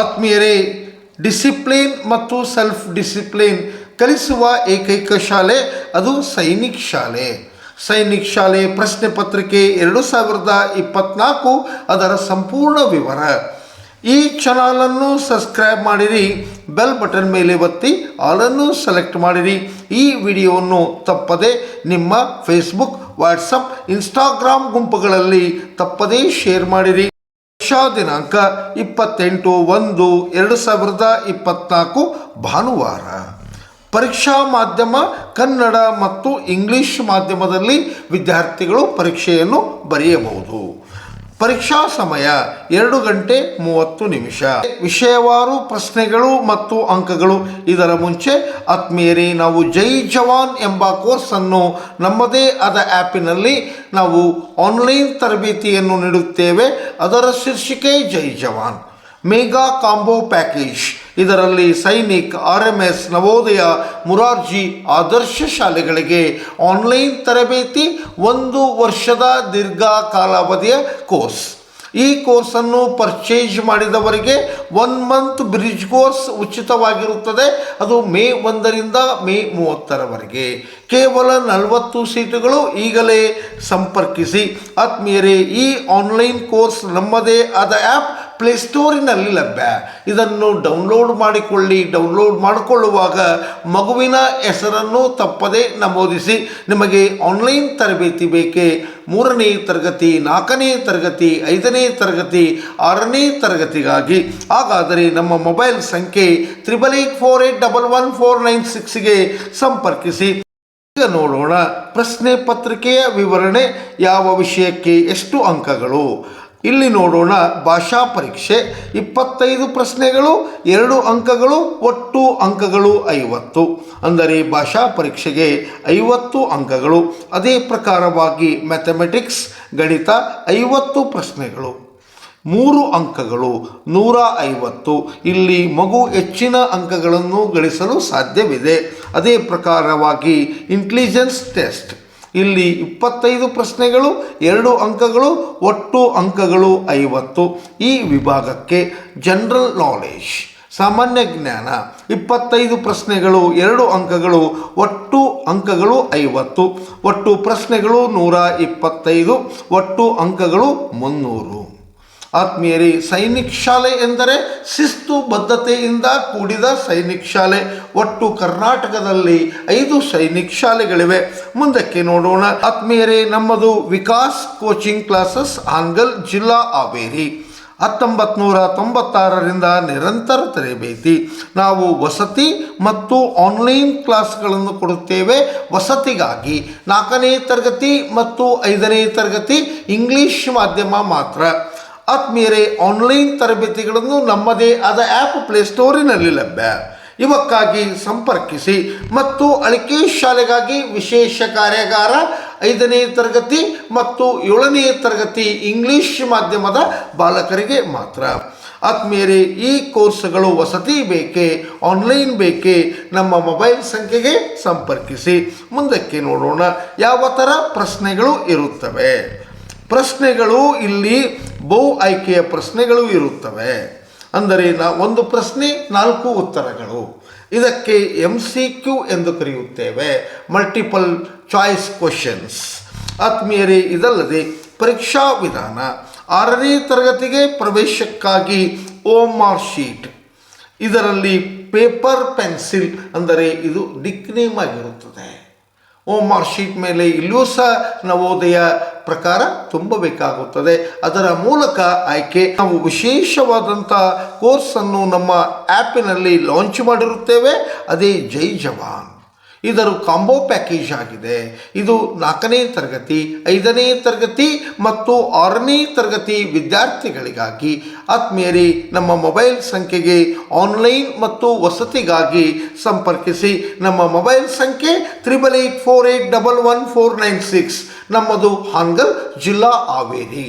ಆತ್ಮೀಯರೇ, ಡಿಸಿಪ್ಲಿನ್ ಮತ್ತು self discipline ಕಲಿಸುವ ಏಕೈಕ ಶಾಲೆ ಅದು ಸೈನಿಕ್ ಶಾಲೆ. ಸೈನಿಕ್ ಶಾಲೆ ಪ್ರಶ್ನೆ ಪತ್ರಿಕೆ ಎರಡು ಸಾವಿರದ ಇಪ್ಪತ್ನಾಲ್ಕು ಅದರ ಸಂಪೂರ್ಣ ವಿವರ. ಈ ಚಾನಲನ್ನು ಸಬ್ಸ್ಕ್ರೈಬ್ ಮಾಡಿರಿ, ಬೆಲ್ ಬಟನ್ ಮೇಲೆ ಒತ್ತಿ, ಆಲನ್ನು ಸೆಲೆಕ್ಟ್ ಮಾಡಿರಿ. ಈ ವಿಡಿಯೋವನ್ನು ತಪ್ಪದೆ ನಿಮ್ಮ ಫೇಸ್ಬುಕ್, ವಾಟ್ಸಪ್, ಇನ್ಸ್ಟಾಗ್ರಾಮ್ ಗುಂಪುಗಳಲ್ಲಿ ತಪ್ಪದೇ ಶೇರ್ ಮಾಡಿರಿ. ಪರೀಕ್ಷಾ ದಿನಾಂಕ ಇಪ್ಪತ್ತೆಂಟು ಒಂದು ಎರಡು ಸಾವಿರದ ಇಪ್ಪತ್ನಾಲ್ಕು ಭಾನುವಾರ. ಪರೀಕ್ಷಾ ಮಾಧ್ಯಮ, ಕನ್ನಡ ಮತ್ತು ಇಂಗ್ಲಿಷ್ ಮಾಧ್ಯಮದಲ್ಲಿ ವಿದ್ಯಾರ್ಥಿಗಳು ಪರೀಕ್ಷೆಯನ್ನು ಬರೆಯಬಹುದು. ಪರೀಕ್ಷಾ ಸಮಯ ಎರಡು ಗಂಟೆ ಮೂವತ್ತು ನಿಮಿಷ. ವಿಷಯವಾರು ಪ್ರಶ್ನೆಗಳು ಮತ್ತು ಅಂಕಗಳು. ಇದರ ಮುಂಚೆ ಆತ್ಮೀಯರೇ, ನಾವು ಜೈ ಜವಾನ್ ಎಂಬ ಕೋರ್ಸನ್ನು ನಮ್ಮದೇ ಆದ ಆ್ಯಪಿನಲ್ಲಿ ನಾವು ಆನ್ಲೈನ್ ತರಬೇತಿಯನ್ನು ನೀಡುತ್ತೇವೆ. ಅದರ ಶೀರ್ಷಿಕೆ Jai Jawan. Mega combo package ಇದರಲ್ಲಿ Sainik, R M S, Navodaya, Morarji Adarsh ಶಾಲೆಗಳಿಗೆ ಆನ್ಲೈನ್ ತರಬೇತಿ ಒಂದು ವರ್ಷದ ದೀರ್ಘಕಾಲಾವಧಿಯ ಕೋರ್ಸ್. ಈ ಕೋರ್ಸನ್ನು ಪರ್ಚೇಸ್ ಮಾಡಿದವರಿಗೆ ಒನ್ ಮಂತ್ ಬ್ರಿಡ್ಜ್ ಕೋರ್ಸ್ ಉಚಿತವಾಗಿರುತ್ತದೆ. ಅದು ಮೇ ಒಂದರಿಂದ ಮೇ ಮೂವತ್ತರವರೆಗೆ. ಕೇವಲ ನಲವತ್ತು ಸೀಟುಗಳು ಈಗಲೇ ಸಂಪರ್ಕಿಸಿ. ಆತ್ಮೀಯರೇ, ಈ ಆನ್ಲೈನ್ ಕೋರ್ಸ್ ನಮ್ಮದೇ ಆದ ಆ್ಯಪ್ ಪ್ಲೇಸ್ಟೋರಿನಲ್ಲಿ ಲಭ್ಯ. ಇದನ್ನು ಡೌನ್ಲೋಡ್ ಮಾಡಿಕೊಳ್ಳಿ. ಡೌನ್ಲೋಡ್ ಮಾಡಿಕೊಳ್ಳುವಾಗ ಮಗುವಿನ ಹೆಸರನ್ನು ತಪ್ಪದೆ ನಮೂದಿಸಿ. ನಿಮಗೆ ಆನ್ಲೈನ್ ತರಬೇತಿ ಬೇಕೇ? ಮೂರನೇ ತರಗತಿ, ನಾಲ್ಕನೇ ತರಗತಿ, ಐದನೇ ತರಗತಿ, ಆರನೇ ತರಗತಿಗಾಗಿ. ಹಾಗಾದರೆ ನಮ್ಮ ಮೊಬೈಲ್ ಸಂಖ್ಯೆ triple eight four eight double one four nine ಸಿಕ್ಸ್ಗೆ ಸಂಪರ್ಕಿಸಿ. ಈಗ ನೋಡೋಣ ಪ್ರಶ್ನೆ ಪತ್ರಿಕೆಯ ವಿವರಣೆ, ಯಾವ ವಿಷಯಕ್ಕೆ ಎಷ್ಟು ಅಂಕಗಳು? ಇಲ್ಲಿ ನೋಡೋಣ ಭಾಷಾ ಪರೀಕ್ಷೆ. ಇಪ್ಪತ್ತೈದು ಪ್ರಶ್ನೆಗಳು, ಎರಡು ಅಂಕಗಳು, ಒಟ್ಟು ಅಂಕಗಳು ಐವತ್ತು. ಅಂದರೆ ಭಾಷಾ ಪರೀಕ್ಷೆಗೆ ಐವತ್ತು ಅಂಕಗಳು. ಅದೇ ಪ್ರಕಾರವಾಗಿ ಮ್ಯಾಥಮೆಟಿಕ್ಸ್, ಗಣಿತ ಐವತ್ತು ಪ್ರಶ್ನೆಗಳು. ಮೂರು ಅಂಕಗಳು, ನೂರ ಐವತ್ತು. ಇಲ್ಲಿ ಮಗು ಹೆಚ್ಚಿನ ಅಂಕಗಳನ್ನು ಗಳಿಸಲು ಸಾಧ್ಯವಿದೆ. ಅದೇ ಪ್ರಕಾರವಾಗಿ ಇಂಟೆಲಿಜೆನ್ಸ್ ಟೆಸ್ಟ್ ಇಲ್ಲಿ ಇಪ್ಪತ್ತೈದು ಪ್ರಶ್ನೆಗಳು, ಎರಡು ಅಂಕಗಳು, ಒಟ್ಟು ಅಂಕಗಳು ಐವತ್ತು. ಈ ವಿಭಾಗಕ್ಕೆ ಜನರಲ್ ನಾಲೆಜ್ ಸಾಮಾನ್ಯ ಜ್ಞಾನ, ಇಪ್ಪತ್ತೈದು ಪ್ರಶ್ನೆಗಳು, ಎರಡು ಅಂಕಗಳು, ಒಟ್ಟು ಅಂಕಗಳು ಐವತ್ತು. ಒಟ್ಟು ಪ್ರಶ್ನೆಗಳು ನೂರ ಇಪ್ಪತ್ತೈದು, ಒಟ್ಟು ಅಂಕಗಳು ಮುನ್ನೂರು. ಆತ್ಮೀಯರೇ, ಸೈನಿಕ್ ಶಾಲೆ ಎಂದರೆ ಶಿಸ್ತು ಬದ್ಧತೆಯಿಂದ ಕೂಡಿದ ಸೈನಿಕ್ ಶಾಲೆ. ಒಟ್ಟು ಕರ್ನಾಟಕದಲ್ಲಿ ಐದು ಸೈನಿಕ್ ಶಾಲೆಗಳಿವೆ. ಮುಂದಕ್ಕೆ ನೋಡೋಣ. ಆತ್ಮೀಯರೇ, ನಮ್ಮದು ವಿಕಾಸ್ ಕೋಚಿಂಗ್ ಕ್ಲಾಸಸ್ ಆಂಗಲ್, ಜಿಲ್ಲಾ ಹಾವೇರಿ. ಹತ್ತೊಂಬತ್ತು ನೂರ ತೊಂಬತ್ತಾರರಿಂದ ನಿರಂತರ ತರಬೇತಿ. ನಾವು ವಸತಿ ಮತ್ತು ಆನ್ಲೈನ್ ಕ್ಲಾಸ್ಗಳನ್ನು ಕೊಡುತ್ತೇವೆ. ವಸತಿಗಾಗಿ ನಾಲ್ಕನೇ ತರಗತಿ ಮತ್ತು ಐದನೇ ತರಗತಿ ಇಂಗ್ಲಿಷ್ ಮಾಧ್ಯಮ ಮಾತ್ರ. ಆತ್ಮೀಯರೇ ಆನ್ಲೈನ್ ತರಬೇತಿಗಳನ್ನು ನಮ್ಮದೇ ಆದ ಆ್ಯಪ್ ಪ್ಲೇಸ್ಟೋರಿನಲ್ಲಿ ಲಭ್ಯ. ಇವಕ್ಕಾಗಿ ಸಂಪರ್ಕಿಸಿ ಮತ್ತು ಅಳಿಕೆ ಶಾಲೆಗಾಗಿ ವಿಶೇಷ ಕಾರ್ಯಾಗಾರ ಐದನೇ ತರಗತಿ ಮತ್ತು ಏಳನೇ ತರಗತಿ ಇಂಗ್ಲಿಷ್ ಮಾಧ್ಯಮದ ಬಾಲಕರಿಗೆ ಮಾತ್ರ. ಆತ್ಮೀಯರೇ, ಈ ಕೋರ್ಸ್ಗಳು ವಸತಿ ಬೇಕೇ ಆನ್ಲೈನ್ ಬೇಕೇ, ನಮ್ಮ ಮೊಬೈಲ್ ಸಂಖ್ಯೆಗೆ ಸಂಪರ್ಕಿಸಿ. ಮುಂದಕ್ಕೆ ನೋಡೋಣ, ಯಾವ ಥರ ಪ್ರಶ್ನೆಗಳು ಇರುತ್ತವೆ. ಪ್ರಶ್ನೆಗಳು ಇಲ್ಲಿ ಬಹು ಆಯ್ಕೆಯ ಪ್ರಶ್ನೆಗಳು ಇರುತ್ತವೆ. ಅಂದರೆ ನಾ ಒಂದು ಪ್ರಶ್ನೆ, ನಾಲ್ಕು ಉತ್ತರಗಳು. ಇದಕ್ಕೆ ಎಂ ಸಿ ಕ್ಯೂ ಎಂದು ಕರೆಯುತ್ತೇವೆ. ಮಲ್ಟಿಪಲ್ ಚಾಯ್ಸ್ ಕ್ವಶನ್ಸ್ ಆತ್ಮೀಯರೇ, ಇದಲ್ಲದೆ ಪರೀಕ್ಷಾ ವಿಧಾನ ಆರನೇ ತರಗತಿಗೆ ಪ್ರವೇಶಕ್ಕಾಗಿ ಓಮ್ ಮಾರ್ಕ್ ಶೀಟ್. ಇದರಲ್ಲಿ ಪೇಪರ್ ಪೆನ್ಸಿಲ್ ಅಂದರೆ ಇದು ನಿಕ್ನೇಮ್ ಆಗಿರುತ್ತದೆ. ಓಮ್ ಮಾರ್ಕ್ ಶೀಟ್ ಮೇಲೆ ಇಲ್ಲಿಯೂ ಸಹ ನವೋದಯ ಪ್ರಕಾರ ತುಂಬಬೇಕಾಗುತ್ತದೆ. ಅದರ ಮೂಲಕ ಆಯ್ಕೆ ನಾವು ವಿಶೇಷವಾದಂಥ ಕೋರ್ಸನ್ನು ನಮ್ಮ ಆ್ಯಪಿನಲ್ಲಿ ಲಾಂಚ್ ಮಾಡಿರುತ್ತೇವೆ. ಅದೇ ಜೈ ಜವಾನ್. ಇದರ ಕಾಂಬೋ ಪ್ಯಾಕೇಜ್ ಆಗಿದೆ. ಇದು ನಾಲ್ಕನೇ ತರಗತಿ, ಐದನೇ ತರಗತಿ ಮತ್ತು ಆರನೇ ತರಗತಿ ವಿದ್ಯಾರ್ಥಿಗಳಿಗಾಗಿ. ಆತ್ಮೀಯರಿ, ನಮ್ಮ ಮೊಬೈಲ್ ಸಂಖ್ಯೆಗೆ ಆನ್ಲೈನ್ ಮತ್ತು ವಸತಿಗಾಗಿ ಸಂಪರ್ಕಿಸಿ. ನಮ್ಮ ಮೊಬೈಲ್ ಸಂಖ್ಯೆ triple eight four eight double one four nine six. ನಮ್ಮದು ಹಾನ್ಗಲ್ ಜಿಲ್ಲಾ ಹಾವೇರಿ.